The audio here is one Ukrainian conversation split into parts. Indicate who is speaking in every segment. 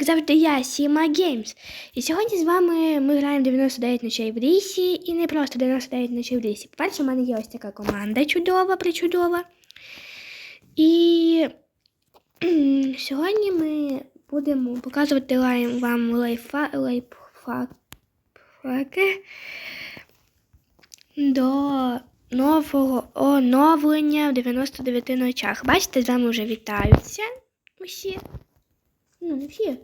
Speaker 1: як завжди, я, Сіма Геймс. І сьогодні з вами ми граємо 99 ночей в лісі і не просто 99 ночей в лісі. По-перше, у мене є ось така команда чудова, причудова. І сьогодні ми будемо показувати вам лайфа, лайфхаки до нового оновлення в 99 ночах. Бачите, з вами вже вітаються усі. Ну, не всі.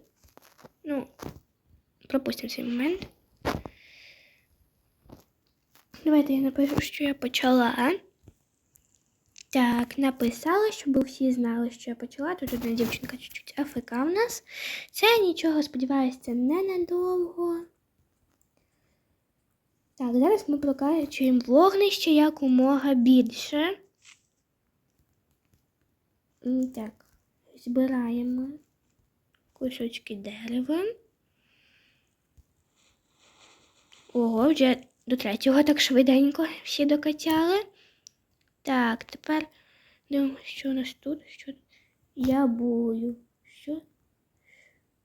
Speaker 1: Ну, пропустимо цей момент. Давайте я напишу, що я почала. Так, написала, щоб всі знали, що я почала. Тут одна дівчинка чуть-чуть АФК в нас. Це нічого, сподіваюся, це ненадовго. Так, зараз ми прокачуємо вогнище якомога більше. Так, збираємо кусочки дерева. Ого, вже до третього так швиденько всі докачали. Так, тепер дивимося, що у нас тут. Що... Я бую. Що?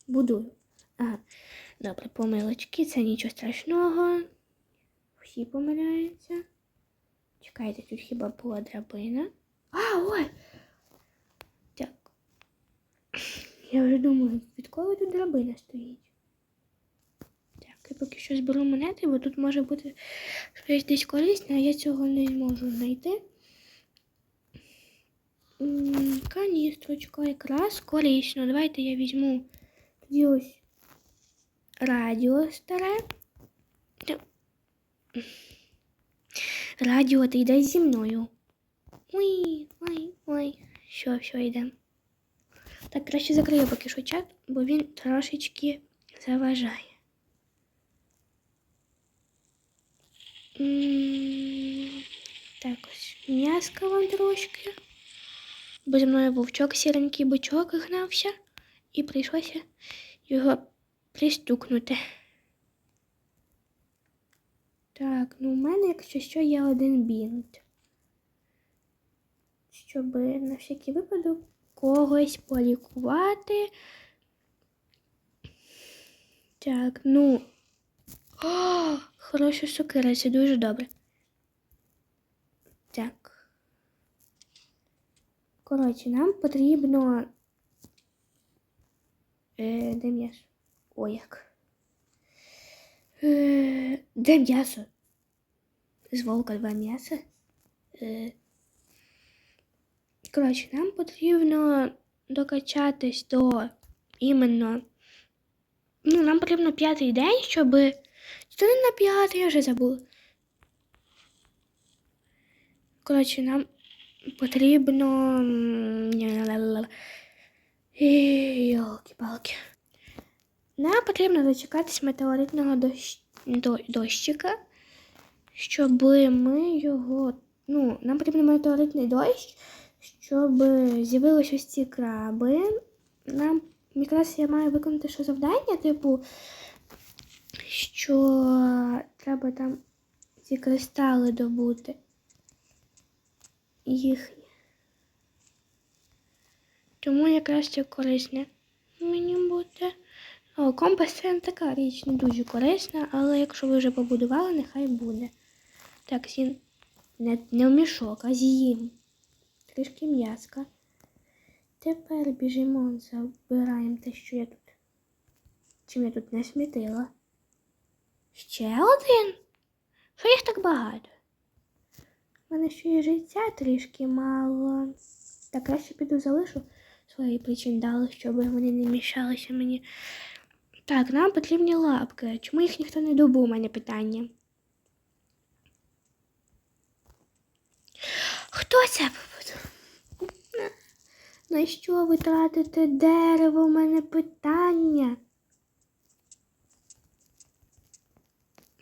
Speaker 1: Будую. Ага. Добре, помилочки, це нічого страшного. Всі помиляються. Чекайте, тут хіба була драбина. А, ой! Так. Я вже думаю, від кого тут драбина стоїть. Так, я поки що зберу монети, бо тут може бути щось десь корисне, а я цього не зможу знайти. Каністрочка якраз корисно. Давайте я візьму тоді ось радіо старе. Радіо, ти йде зі мною. Ой, ой, ой. Що, що йде? Так, краще закрию поки що чат, бо він трошечки заважає. Так, ось м'яска вам трошки. Бо зі мною вовчок сіренький бичок гнався, і прийшлося його пристукнути. Так, ну у мене, якщо що, є один бінт. Щоб на всякий випадок когось полікувати. Так, ну. О, хороша сокира, це дуже добре. Так. Коротше, нам потрібно. Е, де м'ясо? О, як. Е, де м'ясо? З волка два м'яса. Е, коротше, нам потрібно докачатись до іменно. Ну, нам потрібно п'ятий день, щоб. Це не на п'ятий, я вже забула. Коротше, нам потрібно. Йолки-палки. Нам потрібно дочекатись метеоритного дощ... до- дощика, щоб ми його. Ну, нам потрібен метеоритний дощ, щоб з'явилися ось ці краби. Нам якраз я маю виконати що завдання, типу, що треба там ці кристали добути. Їхні. Тому якраз це корисне мені буде. О, компас це не така річ не дуже корисна, але якщо ви вже побудували, нехай буде. Так, з'їм не, не в мішок, а з'їм. Трішки м'яска. Тепер біжимо, забираємо те, що я тут. Чим я тут не смітила. Ще один? Що їх так багато? У мене ще й життя трішки мало. Так краще піду залишу свої причиндали, щоб вони не мішалися мені. Так, нам потрібні лапки. Чому їх ніхто не добув, у мене питання. Хто це? На що ви тратите дерево? У мене питання.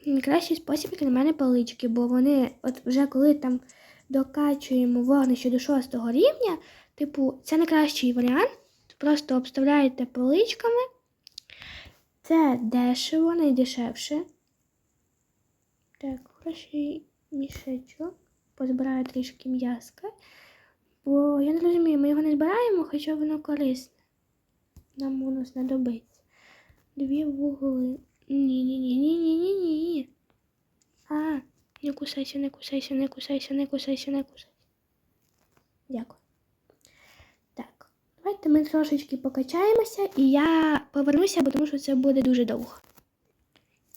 Speaker 1: Найкращий спосіб для мене палички, бо вони, от вже коли там докачуємо вогнище до шостого рівня, типу, це найкращий варіант. Просто обставляєте паличками. Це дешево, найдешевше. Так, хороший мішечок. Позбираю трішки м'яска. Бо я не розумію, ми його не збираємо, хоча воно корисне. нам воно знадобиться. Дві вугли. Ні-ні-ні-ні-ні-ні-ні. А, не кусайся, не кусайся, не кусайся, не кусайся, не кусайся. Дякую. Так, давайте ми трошечки покачаємося, і я повернуся, бо тому що це буде дуже довго.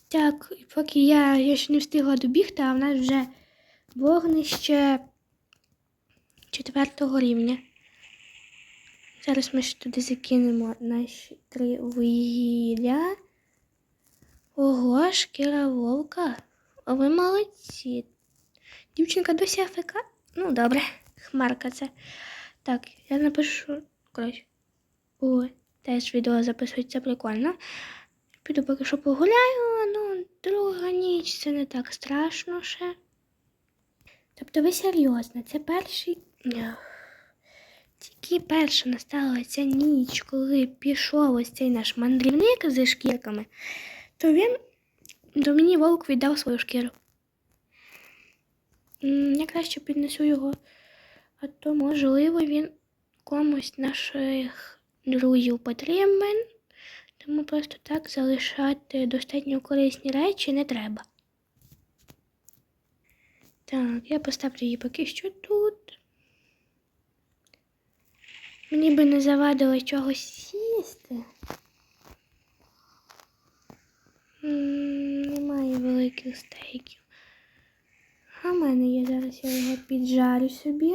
Speaker 1: Так, поки я, я ще не встигла добігти, а в нас вже вогнище четвертого рівня. Зараз ми ще туди закинемо наші три вугілля. Ого, шкіра вовка. А ви молодці. Дівчинка досі АФК? Ну, добре, хмарка це. Так, я напишу. Коротше. О, теж відео записується прикольно. Піду поки що погуляю, ну, друга ніч, це не так страшно ще. Тобто ви серйозно, це перший. Тільки перша настала ця ніч, коли пішов ось цей наш мандрівник зі шкірками, то він то мені вовк віддав свою шкіру. Я краще піднесу його, а то, можливо, він комусь наших друзів потрібен, тому просто так залишати достатньо корисні речі не треба. Так, я поставлю її поки що тут. Мені би не завадило чогось сісти. Немає великих стейків. А в мене є зараз я його піджарю собі.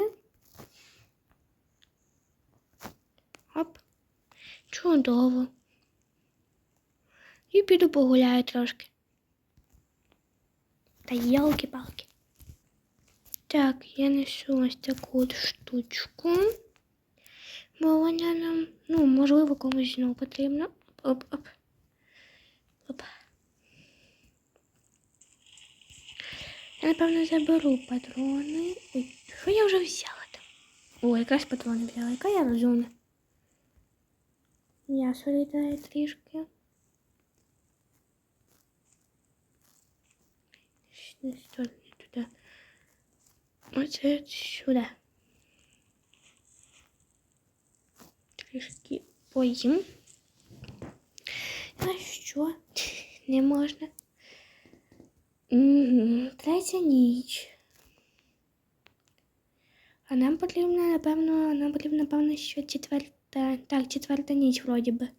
Speaker 1: Оп. Чудово. І піду погуляю трошки. Та ялки-палки. Так, я несу ось таку от штучку. Бо вона нам, ну, можливо, комусь знову потрібна. Оп-оп. Оп. Я, напевно, заберу патрони. Ой, що я вже взяла там? О, якраз патрони взяла, яка я розумна. М'ясо літає трішки. Не сюди, не туди. Оце сюди. Трішки поїм. А що? Не можна. Угу. Третя ніч. А нам потрібно, напевно, нам потрібно, напевно, що четверта. Так, четверта ніч вроді би.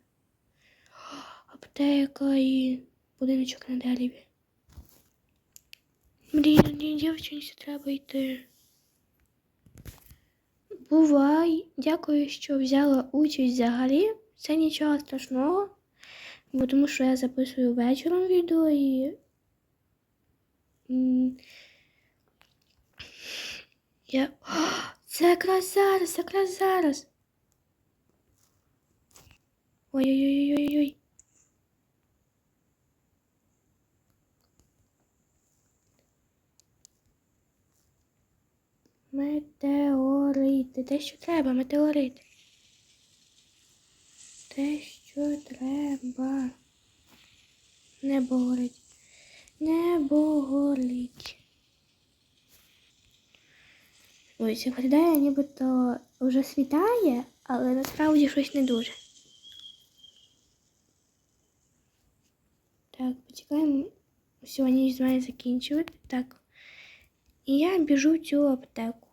Speaker 1: Аптека і будиночок на дереві. Блін, ні, дівчинці треба йти. Бувай. Дякую, що взяла участь взагалі. Це нічого страшного. Бо тому що я записую вечором відео і. Я. О, це якраз зараз, якраз зараз. Ой-ой-ой-ой-ой. Метеорити. Те, що треба, метеорити. Те, що треба. Небо горить. Небо горить. Це виглядає, нібито вже світає, але насправді щось не дуже. Так, почекаємо. Сьогодні ніч має закінчувати. Так. І я біжу в цю аптеку.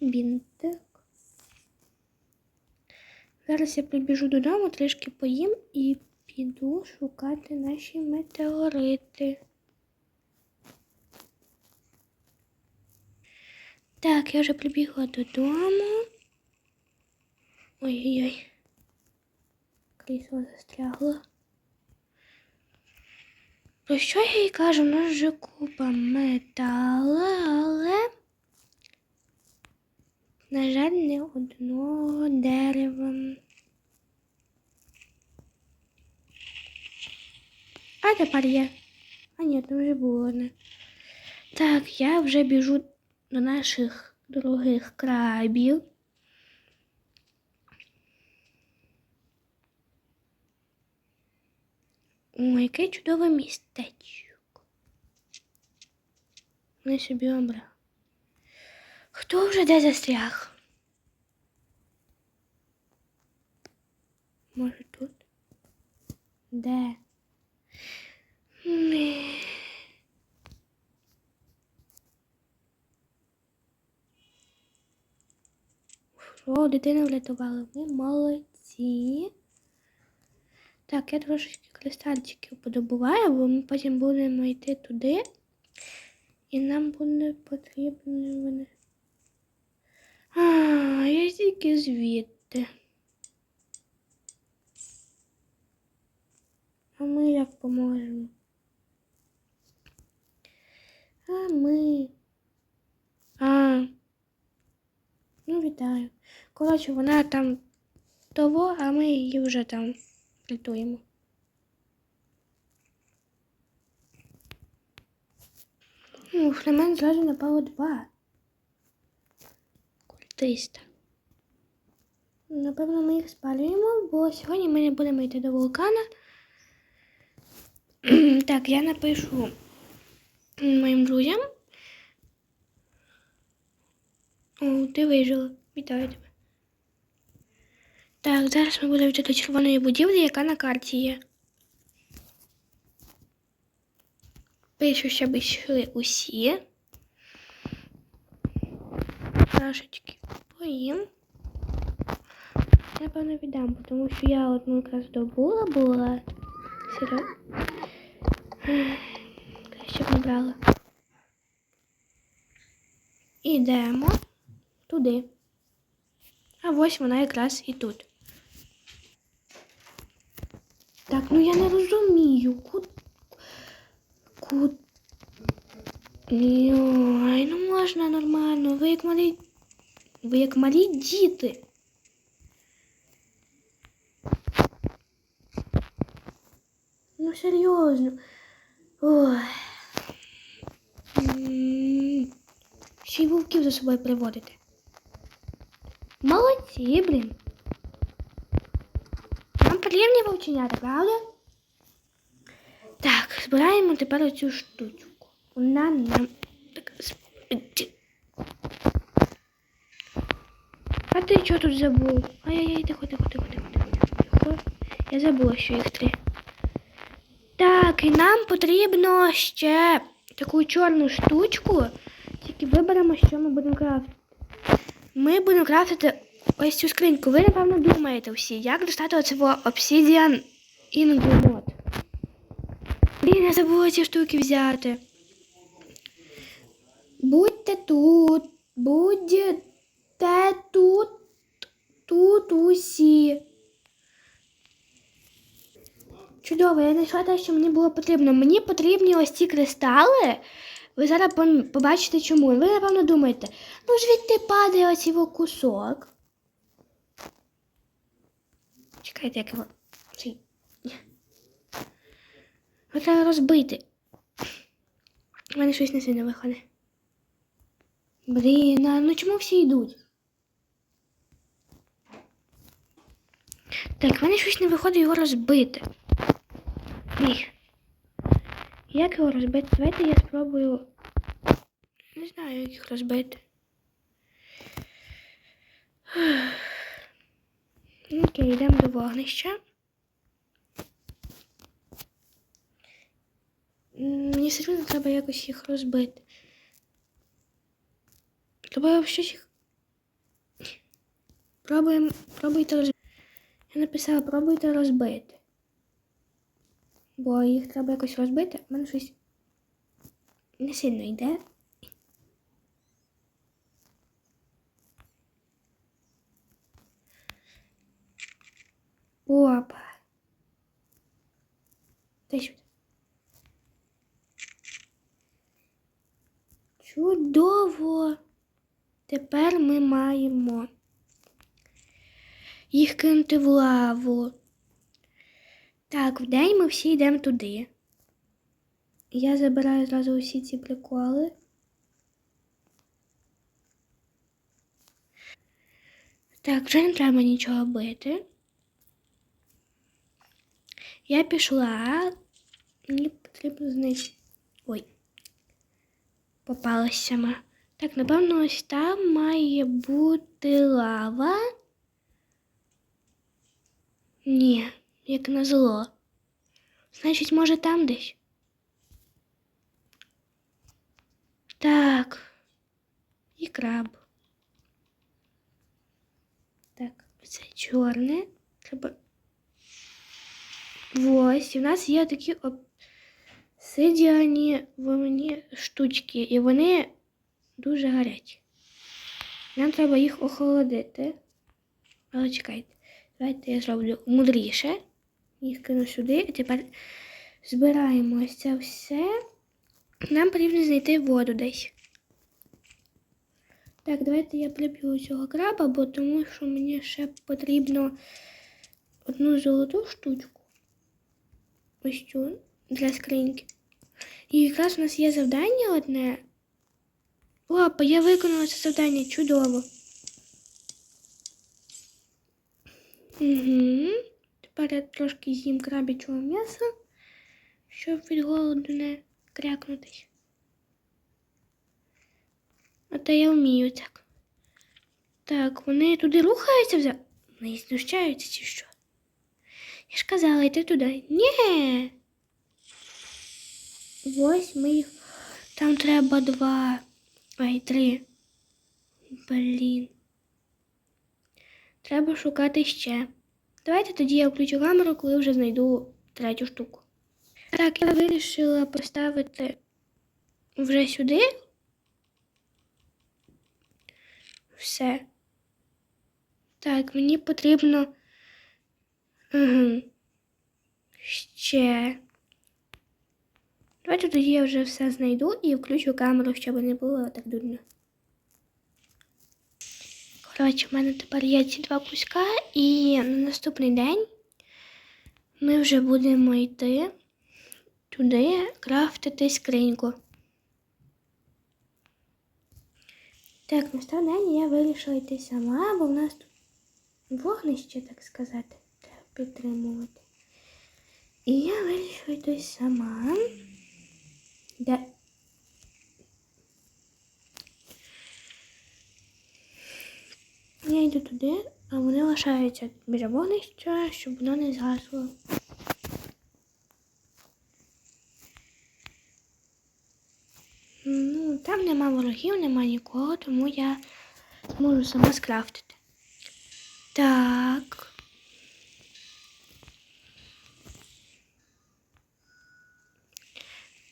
Speaker 1: Бінтик. Зараз я прибіжу додому, трішки поїм і піду шукати наші метеорити. Так, я вже прибігла додому. Ой-ой-ой. Крісло застрягло. Про що я їй кажу? У нас вже купа металу, але, на жаль, не одного дерева. А тепер є. А ні, там вже було одне. Так, я вже біжу до наших дорогих крабів. Ой, яке чудове містечко. Не собі обрав. Хто вже де застряг? Може тут? Де? О, дитину врятували. Ви молодці. Так, я трошечки кристальчиків подобуваю, бо ми потім будемо йти туди. І нам буде потрібно вони. А, я тільки звідти. А ми як поможемо? А ми. А. Ну, вітаю. Коротше, вона там того, а ми її вже там рятуємо. Ух, на мене зразу напало два. Культиста. Напевно, ми їх спалюємо, бо сьогодні ми не будемо йти до вулкана. так, я напишу моїм друзям. О, ти вижила. Вітаю тебе. Так, зараз ми будемо йти до червоної будівлі, яка на карті є. Пишу, щоб йшли усі. Чашечки поїм. Напевно, віддам, тому що я одну якраз добула була. Серйозно. Щоб не брала. Ідемо туди. А ось вона якраз і тут. Так, ну я не розумію. Куд... Куд... Ой, ну можна нормально. Ви як малі. Ви як малі діти. Ну серйозно. Ой. Ще й вовків за собою приводити. Молодці, блін. Потрібні правда? Так, збираємо тепер оцю штучку. Вона нам так спить. А ти що тут забув? Ай-яй-яй, тихо, тихо, тихо, тихо, тихо. Я забула, що їх три. Так, і нам потрібно ще таку чорну штучку. Тільки виберемо, що ми будемо крафтити. Ми будемо крафтити ось цю скриньку. Ви, напевно, думаєте всі, як достати оцього Obsidian Ingot. Блін, я забула ці штуки взяти. Будьте тут, будьте тут, тут усі. Чудово, я знайшла те, що мені було потрібно. Мені потрібні ось ці кристали. Ви зараз побачите чому. Ви, напевно, думаєте, ну звідти падає його кусок. Чекайте, як його. Цей. Треба розбити. У мене щось не сильно виходить. Блін, а ну чому всі йдуть? Так, в мене щось не виходить його розбити. Ні. Як його розбити? Давайте я спробую. Не знаю, як їх розбити. Окей, йдемо до вогнища. Мені все одно треба якось їх розбити. Треба взагалі їх. Пробуємо, пробуйте розбити. Я написала, пробуйте розбити. Бо їх треба якось розбити, а в мене щось не сильно йде. Опа. Дай сюди. Чудово. Тепер ми маємо їх кинути в лаву. Так, вдень ми всі йдемо туди. Я забираю зразу усі ці приколи. Так, вже не треба нічого бити. Я пішла. Мені потрібно знайти. Ой. Попалася сама. Так, напевно, ось там має бути лава. Ні, як назло. Значить, може, там десь. Так. І краб. Так, це чорне. Треба. Ось, і в нас є такі обсидіані вовні штучки, і вони дуже гарячі. Нам треба їх охолодити. Але чекайте, давайте я зроблю мудріше. Їх кину сюди. І тепер збираємо ось це все. Нам потрібно знайти воду десь. Так, давайте я приб'ю цього краба, бо тому що мені ще потрібно одну золоту штучку. Ось цю для скриньки. І якраз у нас є завдання одне. Лапа, я виконала це завдання чудово. Угу. Тепер я трошки з'їм крабячого м'яса, щоб від голоду не крякнутись. А то я вмію так. Так, вони туди рухаються вже. Вони знущаються чи що? Я ж казала, йти туди. Ні. Ось ми їх. Там треба два. Ай, три. Блін. Треба шукати ще. Давайте тоді я включу камеру, коли вже знайду третю штуку. Так, я вирішила поставити вже сюди. Все. Так, мені потрібно. Ще. Давайте тоді я вже все знайду і включу камеру, щоб не було так дурно. Коротше, в мене тепер є ці два куска, і на наступний день ми вже будемо йти туди крафтити скриньку. Так, настав день я вирішила йти сама, бо в нас тут вогнище, так сказати, підтримувати. І я вирішила йти сама. Де? Я йду туди, а вони лишаються біля вогнища, щоб воно не згасло. Ну, там нема ворогів, нема нікого, тому я можу сама скрафтити. Так.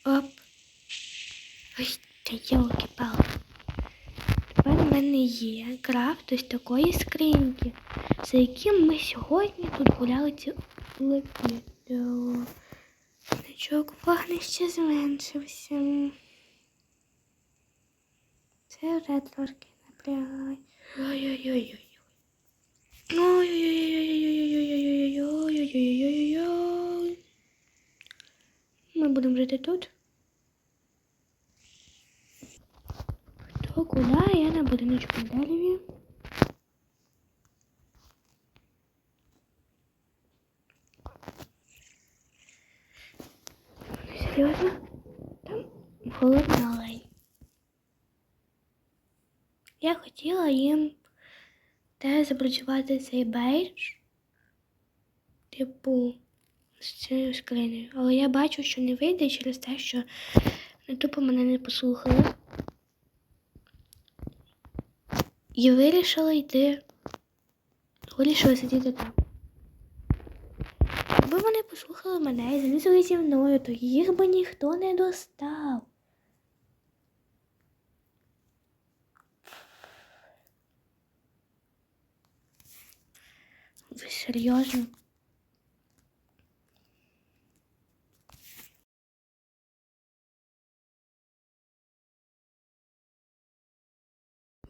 Speaker 1: Оп. Ось та йолки палки Тепер у мене є крафт ось такої скриньки, за яким ми сьогодні тут гуляли ціле відео. Значок вогнища зменшився. Це вже трошки напрягає. Ой-ой-ой-ой будемо жити тут. То куди? Я на будиночку далі. Серйозно? Там холодна алей. Я хотіла їм теж запрацювати цей бейдж. Типу з цією скринею. Але я бачу, що не вийде через те, що не тупо мене не послухали. І вирішила йти, вирішила сидіти там. Якби вони послухали мене і залізли зі мною, то їх би ніхто не достав. Ви серйозно?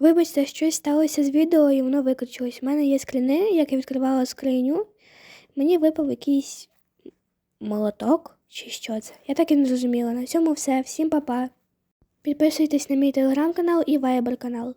Speaker 1: Вибачте, щось сталося з відео і воно виключилось. У мене є скріни, як я відкривала скриню. Мені випав якийсь молоток чи що це. Я так і не зрозуміла. На цьому все. Всім па-па. Підписуйтесь на мій телеграм-канал і вайбер канал.